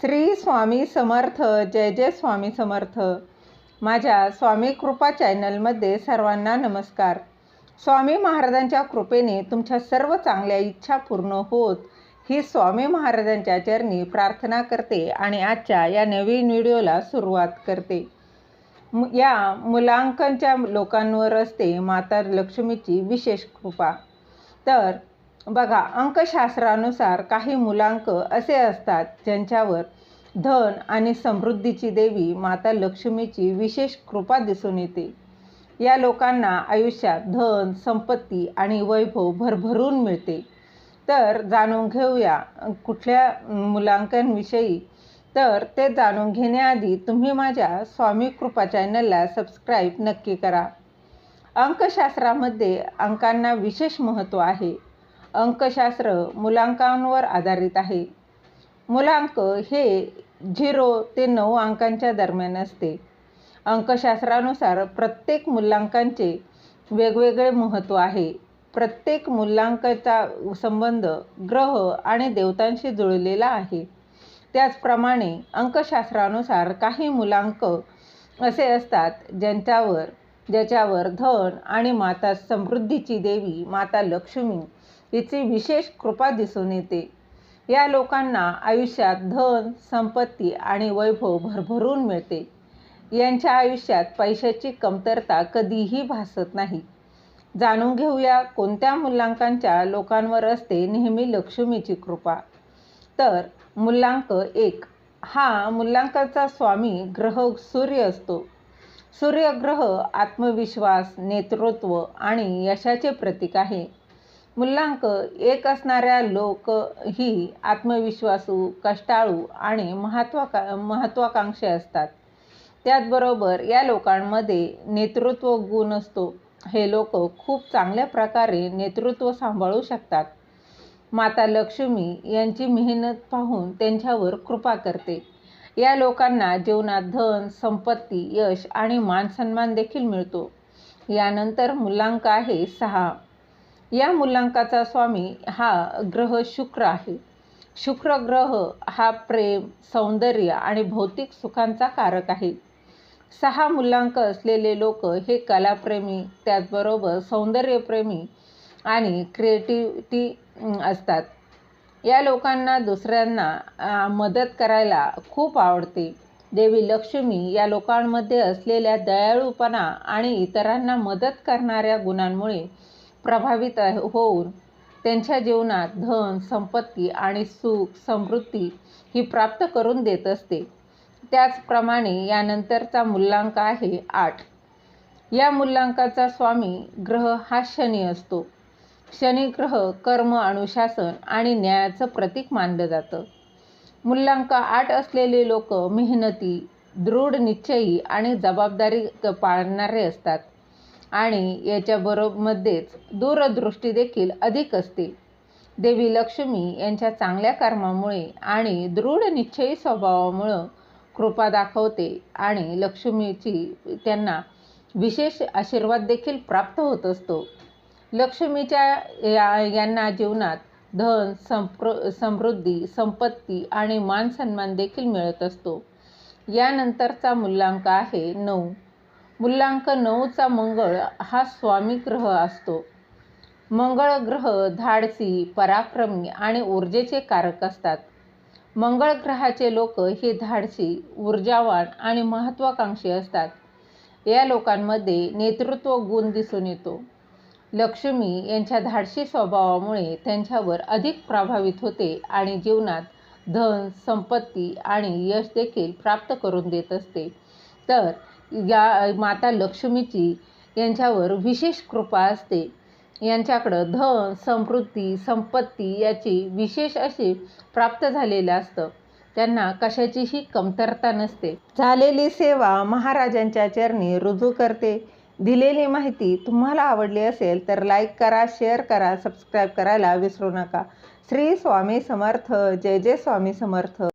श्री स्वामी समर्थ जय जय स्वामी समर्थ. माझ्या स्वामी कृपा चॅनलमध्ये सर्वांना नमस्कार. स्वामी महाराजांच्या कृपेने तुमच्या सर्व चांगल्या इच्छा पूर्ण होत ही स्वामी महाराजांच्या चरणी प्रार्थना करते आणि आजच्या या नवीन व्हिडिओला सुरुवात करते. या मुलांकनच्या लोकांवर असते माता लक्ष्मीची विशेष कृपा. तर बघा अंकशास्त्रानुसार काही मुलांक असे असतात ज्यांच्यावर धन आणि समृद्धीची देवी माता लक्ष्मीची विशेष कृपा दिसून येते. या लोकांना आयुष्यात धन संपत्ती आणि वैभव भरभरून मिळते. तर जाणून घेऊया कुठल्या मुलांकनविषयी तर ते जाणून घेण्याआधी तुम्ही माझ्या स्वामी कृपा चॅनलला सबस्क्राईब नक्की करा. अंकशास्त्रामध्ये अंकांना विशेष महत्त्व आहे. अंकशास्त्र मुलांकांवर आधारित आहे. मुलांक हे झिरो ते नऊ अंकांच्या दरम्यान असते. अंकशास्त्रानुसार प्रत्येक मूल्यांकांचे वेगवेगळे महत्त्व आहे. प्रत्येक मूल्यांकाचा संबंध ग्रह आणि देवतांशी जुळलेला आहे. त्याचप्रमाणे अंकशास्त्रानुसार काही मूलांक असे असतात ज्यांच्यावर ज्याच्यावर धन आणि माता समृद्धीची देवी माता लक्ष्मी हिची विशेष कृपा दिसून येते. या लोकांना आयुष्यात धन संपत्ती आणि वैभव भरभरून मिळते. यांच्या आयुष्यात पैशाची कमतरता कधीही भासत नाही. जाणून घेऊया कोणत्या मूल्यांकांच्या लोकांवर असते नेहमी लक्ष्मीची कृपा. तर मूल्यांक एक. हा मूल्यांकाचा स्वामी ग्रह सूर्य असतो. सूर्यग्रह आत्मविश्वास नेतृत्व आणि यशाचे प्रतीक आहे. मूल्यांक एक असणाऱ्या लोक ही आत्मविश्वासू कष्टाळू आणि महत्वाका महत्त्वाकांक्षी असतात. त्याचबरोबर या लोकांमध्ये नेतृत्व गुण असतो. हे लोक खूप चांगल्या प्रकारे नेतृत्व सांभाळू शकतात. माता लक्ष्मी यांची मेहनत पाहून त्यांच्यावर कृपा करते. या लोकांना जीवनात धन संपत्ती यश आणि मानसन्मान देखील मिळतो. यानंतर मूल्यांक आहे सहा. या मूल्यांकाचा स्वामी हा ग्रह शुक्र आहे. शुक्र ग्रह हा प्रेम सौंदर्य आणि भौतिक सुखांचा कारक आहे. सहा मूल्यांक असलेले लोक हे कलाप्रेमी त्याचबरोबर सौंदर्यप्रेमी आणि क्रिएटिव्हिटी असतात. या लोकांना दुसऱ्यांना मदत करायला खूप आवडते. देवी लक्ष्मी या लोकांमध्ये असलेल्या दयाळूपणा आणि इतरांना मदत करणाऱ्या गुणांमुळे प्रभावित होऊन त्यांच्या जीवनात धन संपत्ती आणि सुख समृद्धी ही प्राप्त करून देत असते. त्याचप्रमाणे यानंतरचा मूल्यांक आहे आठ. या मूल्यांकाचा स्वामी ग्रह हा शनी असतो. शनी ग्रह कर्म अनुशासन आणि न्यायाचं प्रतीक मानलं जातं. मूल्यांक आठ असलेले लोक मेहनती दृढ निश्चयी आणि जबाबदारी क- पाळणारे असतात. आणि याच्याबरोबरमध्येच दूरदृष्टी देखील अधिक असते. देवी लक्ष्मी यांच्या चांगल्या कर्मामुळे आणि दृढ निश्चयी स्वभावामुळं कृपा दाखवते आणि लक्ष्मीची त्यांना विशेष आशीर्वाद देखील प्राप्त होत असतो. लक्ष्मीच्या या यांना जीवनात धन संप्र समृद्धी संपत्ती आणि मान सन्मान देखील मिळत असतो. यानंतरचा मूल्यांक आहे नऊ. मूल्यांक नऊचा मंगळ हा स्वामी ग्रह असतो. मंगळ ग्रह धाडसी पराक्रमी आणि ऊर्जेचे कारक असतात. मंगळ ग्रहाचे लोक हे धाडसी ऊर्जावान आणि महत्त्वाकांक्षी असतात. या लोकांमध्ये नेतृत्व गुण दिसून येतो. लक्ष्मी यांच्या धाडसी स्वभावामुळे त्यांच्यावर अधिक प्रभावित होते आणि जीवनात धन संपत्ती आणि यश देखील प्राप्त करून देत असते. तर या माता लक्ष्मीची यांच्यावर विशेष कृपा असते. यांच्याकडं धन समृद्धी संपत्ती याची विशेष अशी प्राप्त झालेलं असतं. त्यांना कशाचीही कमतरता नसते. झालेली सेवा महाराजांच्या चरणी रुजू करते. दिलेली माहिती तुम्हाला आवडली असेल तर लाईक करा शेअर करा सबस्क्राईब करायला विसरू नका. श्री स्वामी समर्थ. जय जय स्वामी समर्थ.